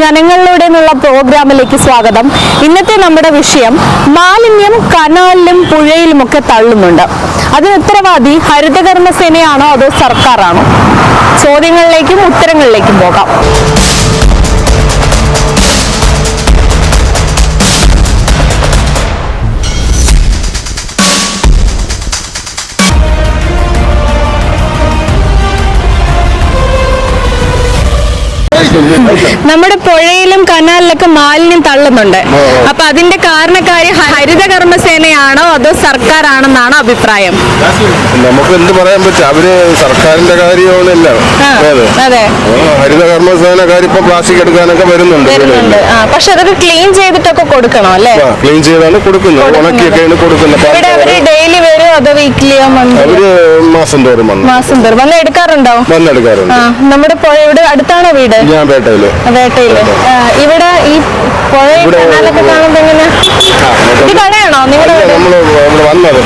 ജനങ്ങളിലൂടെ എന്നുള്ള പ്രോഗ്രാമിലേക്ക് സ്വാഗതം. ഇന്നത്തെ നമ്മുടെ വിഷയം മാലിന്യം കനാലിലും പുഴയിലുമൊക്കെ തള്ളുന്നുണ്ട്. അതിന് ഉത്തരവാദി ഹരിതകർമ്മസേനയാണോ അതോ സർക്കാരാണോ? ചോദ്യങ്ങളിലേക്കും ഉത്തരങ്ങളിലേക്കും പോകാം. നമ്മുടെ പുഴയിലും കനാലിലൊക്കെ മാലിന്യം തള്ളുന്നുണ്ട്. അപ്പൊ അതിന്റെ കാരണക്കാരി ഹരിത കർമ്മസേനയാണോ അതോ സർക്കാരാണെന്നാണോ അഭിപ്രായം? നമുക്ക് എന്ത് പറയാൻ പറ്റും? അവർ സർക്കാരിന്റെ കാര്യമാണല്ലോ ഹരിത കർമ്മസേനക്കാർ ഇപ്പൊ പ്ലാസ്റ്റിക് എടുക്കാനൊക്കെ വരുന്നുണ്ട്. പക്ഷെ അതൊക്കെ ക്ലീൻ ചെയ്തിട്ടൊക്കെ കൊടുക്കണം അല്ലേ? ക്ലീൻ ചെയ്താണ് കൊടുക്കുന്നത്. ഉണക്കിയൊക്കെയാണ് കൊടുക്കുന്നത്. ഡെയിലി വരും അതോ വീക്കിലിയോ അവർ മാസം തോറും വന്ന്. മാസം തോറും. വന്ന് എടുക്കാറുണ്ടോ? വന്നെടുക്കാറുണ്ട് ആ നമ്മുടെ പുഴ ഇവിടെ അടുത്താണോ വീട്? ഞാൻ പേട്ടയിൽ വേട്ടയിൽ. ഇവിടെ ഈ ഇവിടെ- കനാലൊക്കെ കാണുമ്പോ എങ്ങനെ? ഇത് കടയാണോ നിങ്ങളുടെ വന്നത്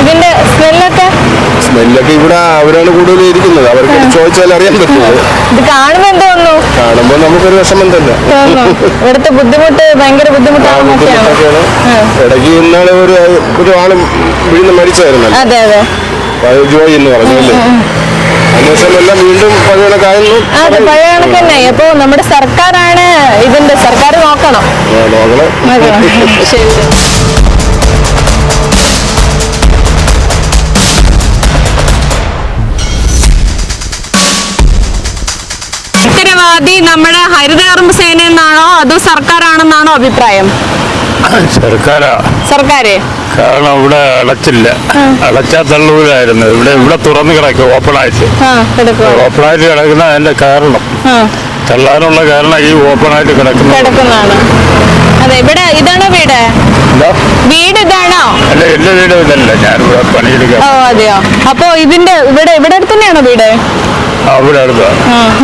ഇതിന്റെ സ്മെല്ലൊക്കെ? സ്മെല്ലൊക്കെ ഇവിടെ അവരാണ് കൂടുതൽ ഇരിക്കുന്നത്. അവർക്ക് ചോദിച്ചാൽ അറിയാൻ പറ്റുന്നത് ഇത് കാണുമ്പോ എന്തോ കാണുമ്പോൾ നമുക്കൊരു വിഷമം തന്നെ. ഇവിടുത്തെ ബുദ്ധിമുട്ട് ഭയങ്കര ബുദ്ധിമുട്ടാണ് ഇടയ്ക്ക് ഇന്നാളെ ഒരു ഒരു ആളും വീഴുന്ന മരിച്ചായിരുന്നല്ലോ. അതെ അതെ. ജോയി എന്ന് പറഞ്ഞു അല്ലേ? വീണ്ടും അതെ പഴയ കണക്ക് തന്നെ അപ്പൊ നമ്മുടെ സർക്കാരാണ് ഇതിന്റെ സർക്കാർ നോക്കണം. ശരി. ഉത്തരവാദി നമ്മുടെ ഹരിതകർമ്മ സേന എന്നാണോ അതോ സർക്കാരാണെന്നാണോ അഭിപ്രായം? സർക്കാരാ? സർക്കാര്. കാരണം ഇവിടെ അടച്ചില്ല. അടച്ചാ തള്ളൂരായിരുന്നു. ഇവിടെ ഇവിടെ തുറന്നു കിടക്കും ഓപ്പണായിട്ട്. ഓപ്പൺ ആയിട്ട് കിടക്കുന്ന അതിന്റെ കാരണം. തള്ളാനുള്ള കാരണം ഈ ഓപ്പൺ ആയിട്ട് കിടക്കുന്നതാണ്. അതെ ഇവിടെ ഇതാണോ വീട്? വീട് ഇതാണോ? അല്ല എന്റെ വീട് ഇതല്ല. ഞാനിവിടെ പണിയെടുക്കാം ഓ അതെയോ? അപ്പൊ ഇതിന്റെ ഇവിടെ ഇവിടെ അടുത്ത് തന്നെയാണോ വീട് അവിടെ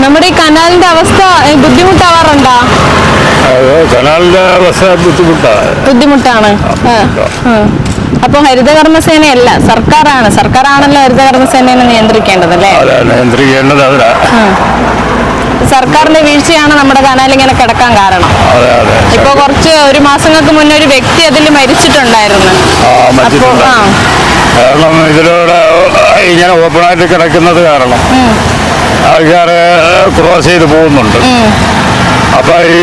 നമ്മുടെ ഈ കനാലിന്റെ അവസ്ഥ ബുദ്ധിമുട്ടാവാറുണ്ടോ? കനാലിന്റെ അവസ്ഥ ബുദ്ധിമുട്ടാ. ബുദ്ധിമുട്ടാണ്. അപ്പൊ ഹരിതകർമ്മസേന അല്ല സർക്കാരാണ്. സർക്കാരാണല്ലോ ഹരിതകർമ്മസേനയെ നിയന്ത്രിക്കേണ്ടത് അല്ലേ? നിയന്ത്രിക്കേണ്ടത് അവരാ. സർക്കാരിന്റെ വീഴ്ചയാണ് നമ്മുടെ കനാൽ ഇങ്ങനെ കിടക്കാൻ കാരണം. ഇപ്പൊ കുറച്ച് ഒരു മാസങ്ങൾക്ക് മുന്നേ ഒരു വ്യക്തി അതിൽ മരിച്ചിട്ടുണ്ടായിരുന്നു. അപ്പൊ ആ. കാരണം ഇതിലൂടെ ഇങ്ങനെ ഓപ്പണായിട്ട് കിടക്കുന്നത് കാരണം. ആൾക്കാർ ക്രോസ് ചെയ്ത് പോകുന്നുണ്ട്. അപ്പൊ ഈ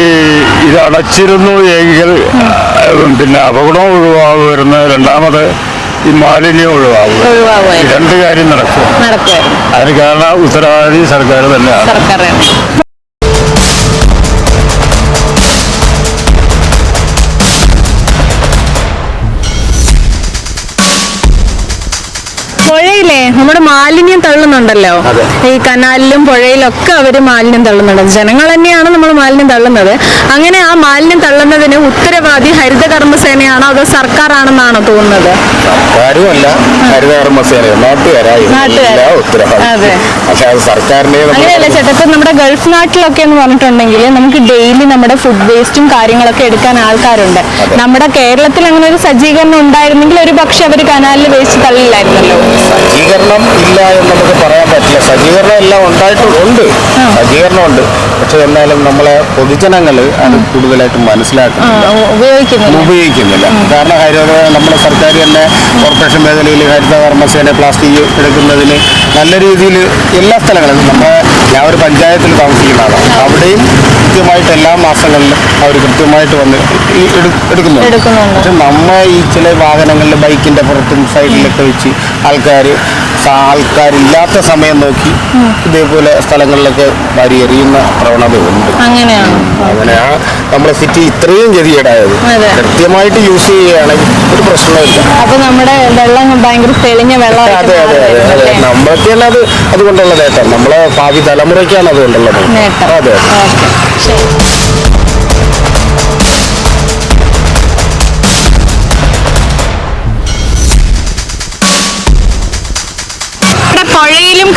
ഇത് അടച്ചിരുന്നു എങ്കിൽ പിന്നെ അപകടവും ഒഴിവാകുമായിരുന്നു. രണ്ടാമത് ഈ മാലിന്യം ഒഴിവാകും. ഒഴിവാകുമായിരുന്നു രണ്ട് കാര്യം നടക്കും. നടക്കുമായിരുന്നു. അതിന് കാരണം ഉത്തരവാദി സർക്കാർ തന്നെയാണ്. സർക്കാർ പുഴയിലെ നമ്മുടെ മാലിന്യം തള്ളുന്നുണ്ടല്ലോ. ഈ കനാലിലും പുഴയിലും ഒക്കെ അവർ മാലിന്യം തള്ളുന്നുണ്ട്. ജനങ്ങൾ തന്നെയാണ് നമ്മൾ മാലിന്യം തള്ളുന്നത്. അങ്ങനെ ആ മാലിന്യം തള്ളുന്നതിന് ഉത്തരവാദി ഹരിത കർമ്മസേനയാണോ അതോ സർക്കാരാണെന്നാണോ തോന്നുന്നത്? ഹരിത കർമ്മസേന നാട്ടുകാരായി. സർക്കാരിന്റെ അങ്ങനെയല്ല ചേട്ടാ ഇപ്പൊ നമ്മുടെ ഗൾഫ് നാട്ടിലൊക്കെ എന്ന് പറഞ്ഞിട്ടുണ്ടെങ്കിൽ നമുക്ക് ഡെയിലി നമ്മുടെ ഫുഡ് വേസ്റ്റും കാര്യങ്ങളൊക്കെ എടുക്കാൻ ആൾക്കാരുണ്ട്. നമ്മുടെ കേരളത്തിൽ അങ്ങനെ ഒരു സജ്ജീകരണം ഉണ്ടായിരുന്നെങ്കിൽ ഒരു പക്ഷെ അവർ കനാലിൽ വേസ്റ്റ് തള്ളില്ലായിരുന്നല്ലോ. സജ്ജീകരണം ഇല്ല എന്ന് നമുക്ക് പറയാൻ പറ്റില്ല. സജ്ജീകരണം എല്ലാം ഉണ്ടായിട്ടുണ്ട്. സജ്ജീകരണം ഉണ്ട് പക്ഷെ എന്നാലും നമ്മളെ പൊതുജനങ്ങൾ അത് കൂടുതലായിട്ട് മനസ്സിലാക്കുന്നില്ല. ഉപയോഗിക്കുന്നില്ല. കാരണം ഹരിത നമ്മുടെ സർക്കാർ തന്നെ കോർപ്പറേഷൻ മേഖലയിൽ ഹരിത കർമ്മസേന പ്ലാസ്റ്റിക് എടുക്കുന്നതിന് നല്ല രീതിയിൽ എല്ലാ സ്ഥലങ്ങളിലും നമ്മുടെ ഞാൻ ഒരു പഞ്ചായത്തിൽ താമസിക്കുന്ന ആളാണ്. അവിടെയും കൃത്യമായിട്ട് എല്ലാ മാസങ്ങളിലും അവർ കൃത്യമായിട്ട് വന്ന് എടുക്കുന്നുണ്ട്. പക്ഷെ നമ്മ ഈ ചില വാഹനങ്ങളിൽ ബൈക്കിന്റെ പുറത്തും സൈഡിലൊക്കെ വെച്ച് ആൾക്കാർ ആൾക്കാരില്ലാത്ത സമയം നോക്കി ഇതേപോലെ സ്ഥലങ്ങളിലൊക്കെ വാരി എറിയുന്ന പ്രവണത ഉണ്ട്. അങ്ങനെയാ അങ്ങനെ ആ നമ്മുടെ സിറ്റി ഇത്രയും ഗതികേടായത്. കൃത്യമായിട്ട് യൂസ് ചെയ്യുകയാണെങ്കിൽ ഒരു പ്രശ്നമില്ല അപ്പൊ നമ്മുടെ വെള്ളം ഭയങ്കര തെളിഞ്ഞ വെള്ളം അതെ അതെ അതെ നമ്മളൊക്കെയല്ല അതെ അതുകൊണ്ടുള്ള നേട്ടം. നമ്മളെ ഭാവി തലമുറയ്ക്കാണ് അതുകൊണ്ടുള്ളത്. അതെ അതെ. ശരി.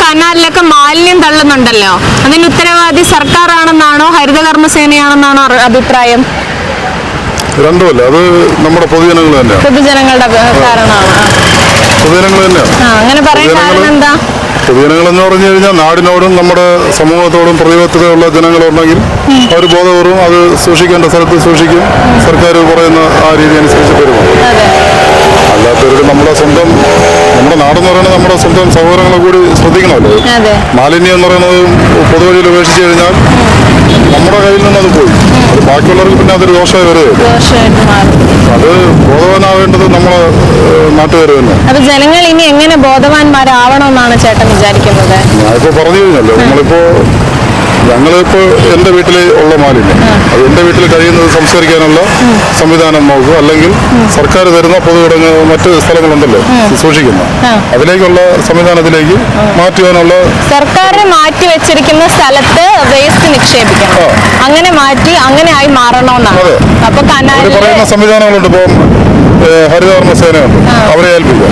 കനാലിലൊക്കെ മാലിന്യം തള്ളുന്നുണ്ടല്ലോ. അതിന് ഉത്തരവാദി സർക്കാരാണെന്നാണോ ഹരിതകർമ്മസേനയാണെന്നാണോ അറി- അഭിപ്രായം? രണ്ടുമല്ല അത് നമ്മുടെ പൊതുജനങ്ങൾ തന്നെയാണ്. പൊതുജനങ്ങളുടെ കാരണമാണ്. പൊതുജനങ്ങൾ തന്നെയാണ്. ആ അങ്ങനെ പറയാൻ കാരണം എന്താ? പൊതുജനങ്ങൾ എന്ന് പറഞ്ഞു കഴിഞ്ഞാൽ നാടിനോടും നമ്മുടെ സമൂഹത്തോടും പ്രതിബദ്ധതയുള്ള ജനങ്ങളുണ്ടെങ്കിൽ അവർ ബോധപൂർവം അത് സൂക്ഷിക്കേണ്ട സ്ഥലത്ത് സൂക്ഷിക്കും. സർക്കാർ പറയുന്ന ആ രീതി അനുസരിച്ച് പെരുമാറും അല്ലാത്തവർക്ക് നമ്മുടെ സ്വന്തം നമ്മുടെ നാടെന്ന് പറയുന്നത് നമ്മുടെ സ്വന്തം സഹോദരങ്ങളെ കൂടി ശ്രദ്ധിക്കണമല്ലോ. അതെ. മാലിന്യം എന്ന് പറയുന്നത് പൊതുവഴിയിൽ ഉപേക്ഷിച്ച് കഴിഞ്ഞാൽ നമ്മുടെ കയ്യിൽ നിന്ന് അത് പോയി. അത് ബാക്കിയുള്ളവർക്ക് പിന്നെ അതൊരു ദോഷമായി മാറും. അത് ബോധവാനാവേണ്ടത് നമ്മളെ നാട്ടുകാർ തന്നെ. അപ്പൊ ജനങ്ങൾ ഇനി എങ്ങനെ ബോധവാന്മാരാവണമെന്നാണ് ചേട്ടൻ വിചാരിക്കുന്നത്? ഞാനിപ്പോ പറഞ്ഞു കഴിഞ്ഞല്ലോ നമ്മളിപ്പോ ഞങ്ങളിപ്പോ എന്റെ വീട്ടിൽ ഉള്ള മാലിന്യം. അത് എന്റെ വീട്ടിൽ കഴിയുന്നത് സംസ്കരിക്കാനുള്ള സംവിധാനം നോക്കുക. അല്ലെങ്കിൽ സർക്കാർ തരുന്ന പൊതുവിടങ്ങ് മറ്റ് സ്ഥലങ്ങളുണ്ടല്ലോ സൂക്ഷിക്കുന്ന അതിലേക്കുള്ള സംവിധാനത്തിലേക്ക് മാറ്റുവാനുള്ള സർക്കാർ മാറ്റി വെച്ചിരിക്കുന്ന സ്ഥലത്ത് വേസ്റ്റ് നിക്ഷേപിക്കണം. അങ്ങനെ മാറ്റി അങ്ങനെ ആയി മാറണമെന്നാണ്. അപ്പൊ പറയുന്ന സംവിധാനങ്ങളുണ്ട്. ഇപ്പം ഹരിതകർമ്മ സേനയുണ്ട് അവരെ ഏൽപ്പിക്കുക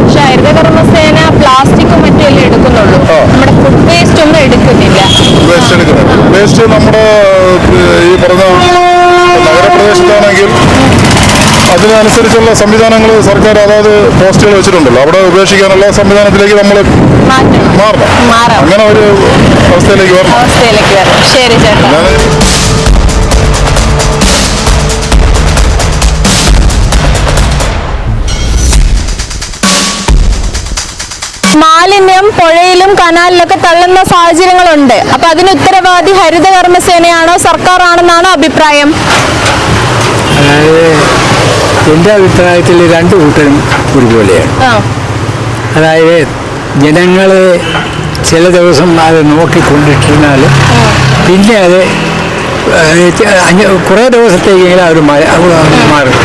പക്ഷെ ഹരിതകർമ്മസേന പ്ലാസ്റ്റിക്കും മറ്റുമല്ലേ എടുക്കുന്നുള്ളൂ ആ. നമ്മുടെ ഫുഡ് വേസ്റ്റ് ഒന്നും എടുക്കുന്നില്ല വേസ്റ്റ് വേസ്റ്റ് നമ്മുടെ ഈ പറഞ്ഞ നഗരപ്രദേശത്താണെങ്കിൽ അതിനനുസരിച്ചുള്ള സംവിധാനങ്ങൾ സർക്കാർ അതായത് പോസ്റ്റുകൾ വെച്ചിട്ടുണ്ടല്ലോ. അവിടെ ഉപേക്ഷിക്കാനുള്ള സംവിധാനത്തിലേക്ക് നമ്മൾ മാറണം. അങ്ങനെ ഒരു അവസ്ഥയിലേക്ക് വരണം. അവസ്ഥയിലേക്ക് വരണം. ശരി ചേട്ടാ. മാലിന്യം പുഴയിലും കനാലിലൊക്കെ തള്ളുന്ന സാഹചര്യങ്ങളുണ്ട്. അപ്പൊ അതിന് ഉത്തരവാദി ഹരിത ഹരിതകർമ്മസേനയാണോ സർക്കാരാണെന്നാണോ അഭിപ്രായം? അതായത് എന്റെ അഭിപ്രായത്തിൽ രണ്ട് കൂട്ടരും ഒരുപോലെയാണ്. അതായത് ജനങ്ങളെ ചില ദിവസം അത് നോക്കിക്കൊണ്ടിട്ടിരുന്നാൽ പിന്നെ അത് കുറേ ദിവസത്തേക്കെങ്കിലും അവർ മാറും.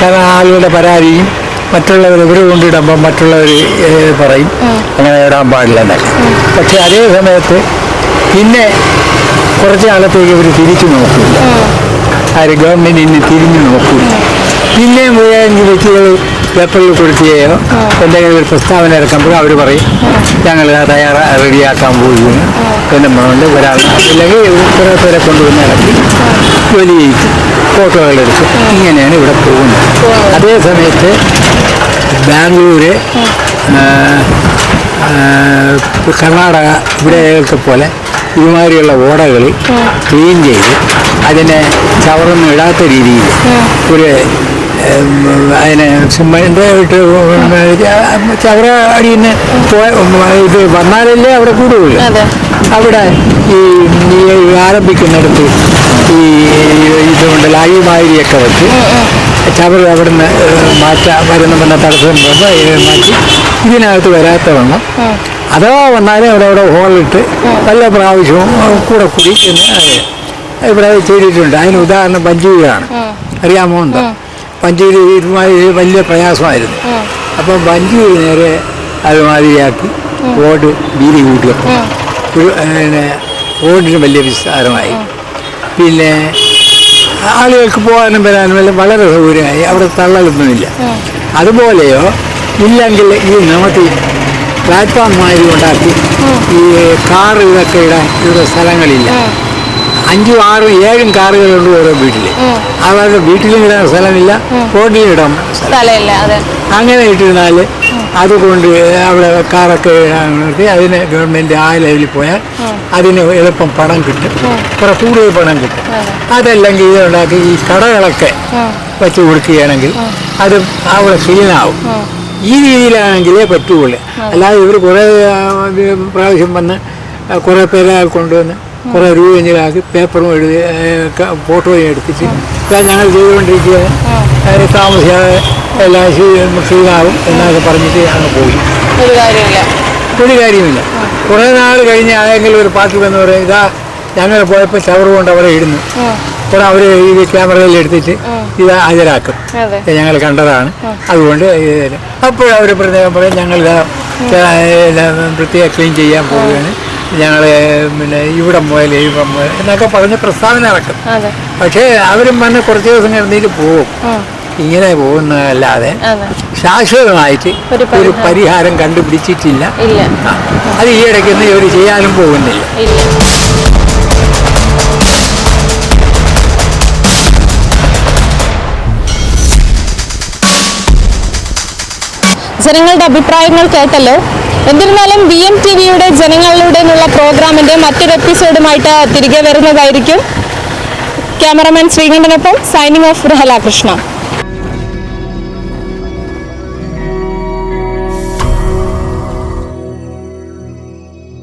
കാരണം ആളുകളുടെ പരാതിയും മറ്റുള്ളവർ ഇവർ കൊണ്ടിടുമ്പോൾ മറ്റുള്ളവർ പറയും. അങ്ങനെ ഇടാൻ പാടില്ല എന്നൊക്കെ പക്ഷെ അതേ സമയത്ത് പിന്നെ കുറച്ച് കാലത്തേക്ക് ഇവർ തിരിച്ചു നോക്കില്ല ആര് ഗവൺമെന്റ് ഇന്ന് തിരിഞ്ഞു നോക്കില്ല പിന്നെ ഏതെങ്കിലും വ്യക്തികൾ പേപ്പറിൽ കൊടുക്കുകയോ എന്തെങ്കിലും ഒരു പ്രസ്താവന ഇറക്കുമ്പോൾ അവർ പറയും ഞങ്ങൾ തയ്യാറാ റെഡിയാക്കാൻ പോകുന്നു പിന്നെ കൊണ്ട് ഒരാൾ അല്ലെങ്കിൽ കുറേ പേരെ കൊണ്ടുവന്ന് ഇറക്കി ജോലി ചെയ്യിക്കും എടുത്ത് ഇങ്ങനെയാണ് ഇവിടെ പോകുന്നത്. അതേ സമയത്ത് ബാംഗ്ലൂര് കർണാടക ഇവിടെയൊക്കെ പോലെ ഇതുമാതിരിയുള്ള ഓടകൾ ക്ലീൻ ചെയ്ത് അതിനെ ചവറൊന്നും ഇടാത്ത രീതിയിൽ ഒരു അതിനെ സിമ്മന്റെ ഇട്ട് ചവറ അടിയിൽ ഇത് വന്നാലല്ലേ അവിടെ കൂടുകയുള്ളൂ അവിടെ ഈ ആരംഭിക്കുന്നിടത്ത് ഈ ലായി മാരിയൊക്കെ വെച്ച് ചവറ് അവിടെ നിന്ന് മാറ്റാ വരുന്ന പിന്നെ തടസ്സം മാറ്റി ഇതിനകത്ത് വരാത്തവണ്ണം അഥവാ വന്നാലും അവിടെ അവിടെ ഹോളിട്ട് നല്ല പ്രാവശ്യവും കൂടെ കൂടി എന്ന് ഇവിടെ ചെയ്തിട്ടുണ്ട്. അതിന് ഉദാഹരണം പഞ്ചീവിയാണ് അറിയാമോ എന്താ? പഞ്ചീവി ഇതുമാതിരി വലിയ പ്രയാസമായിരുന്നു. അപ്പം പഞ്ചീവി നേരെ അതുമാതിരിയാക്കി റോഡ് വീതി കൂട്ടിയപ്പോൾ ഒരു പിന്നെ റോഡിന് വലിയ വിസ്താരമായി. പിന്നെ ആളുകൾക്ക് പോകാനും വരാനും എല്ലാം വളരെ സൗകര്യമായി അവിടെ തള്ളലൊന്നുമില്ല. അതുപോലെയോ ഇല്ലെങ്കിൽ ഈ നമുക്ക് പ്ലാറ്റ്ഫോം മാതിരി ഉണ്ടാക്കി ഈ കാർ ഇതൊക്കെ ഇടാൻ ഇവിടെ സ്ഥലങ്ങളില്ല. അഞ്ചും ആറും ഏഴും കാറുകളുണ്ട് ഓരോ വീട്ടിൽ അവരുടെ വീട്ടിലും ഇടാൻ സ്ഥലമില്ല റോഡിലും ഇടാൻ സ്ഥലമില്ല. അങ്ങനെ ഇട്ടിരുന്നാൽ അതുകൊണ്ട് അവിടെ കാറൊക്കെ നിർത്തി അതിന് ഗവൺമെന്റ് ആ ലെവലിൽ പോയാൽ അതിന് എളുപ്പം പണം കിട്ടും. കുറെ കൂടുതൽ പണം കിട്ടും. അതല്ലെങ്കിൽ ഇതുണ്ടാക്കി ഈ കടകളൊക്കെ വെച്ച് കൊടുക്കുകയാണെങ്കിൽ അത് അവിടെ ക്ലീനാവും ഈ രീതിയിലാണെങ്കിലേ പറ്റുകയുള്ളു അല്ലാതെ ഇവർ കുറേ പ്രാവശ്യം വന്ന് കുറേ പേരെ കൊണ്ടുവന്ന് കുറേ രൂപ എഞ്ചിലാക്കി പേപ്പറും എഴുതി ഫോട്ടോയും എടുത്തിട്ട് ഞങ്ങൾ ചെയ്തുകൊണ്ടിരിക്കുക താമസിയാതെ എല്ലാം ക്ലീനാവും എന്നൊക്കെ പറഞ്ഞിട്ട് അങ്ങ് പോയി. ഒരു കാര്യമില്ല ഒരു കാര്യമില്ല കുറേ നാൾ കഴിഞ്ഞ് ആരെങ്കിലും ഒരു പാർട്ടി വന്ന് പറയും ഇതാ ഞങ്ങൾ പോയപ്പോൾ ചവറ് കൊണ്ട് അവിടെ ഇടുന്നു. അപ്പോൾ അവർ ഈ ക്യാമറയിൽ എടുത്തിട്ട് ഇത് ഹാജരാക്കും. ഞങ്ങൾ കണ്ടതാണ്. അതുകൊണ്ട് അപ്പോഴവർ പ്രത്യേകം പറയും ഞങ്ങൾ പ്രത്യേക ക്ലീൻ ചെയ്യാൻ പോവുകയാണ്. ഞങ്ങൾ പിന്നെ ഇവിടെ മുതൽ ഇവിടെ മുതൽ എന്നൊക്കെ പറഞ്ഞ് പ്രസ്താവന ഇറക്കും പക്ഷേ അവരും പറഞ്ഞ കുറച്ച് ദിവസം കഴിഞ്ഞിട്ട് പോവും ഇങ്ങനെ പോകുന്നതല്ലാതെ ശാശ്വതമായിട്ട് ഒരു പരിഹാരം. കണ്ടുപിടിച്ചിട്ടില്ല. അത് ഈ ഇടയ്ക്കൊന്നും ഇവർ ചെയ്യാനും പോകുന്നില്ല. ജനങ്ങളുടെ അഭിപ്രായങ്ങൾ കേട്ടല്ലോ. എന്നിരുന്നാലും ബി എം ടി വിയുടെ ജനങ്ങളിലൂടെ എന്നുള്ള പ്രോഗ്രാമിന്റെ മറ്റൊരു എപ്പിസോഡുമായിട്ട് തിരികെ വരുന്നതായിരിക്കും. ക്യാമറമാൻ ശ്രീകണ്ഠനൊപ്പം സൈനിങ് ഓഫ് കൃഷ്ണ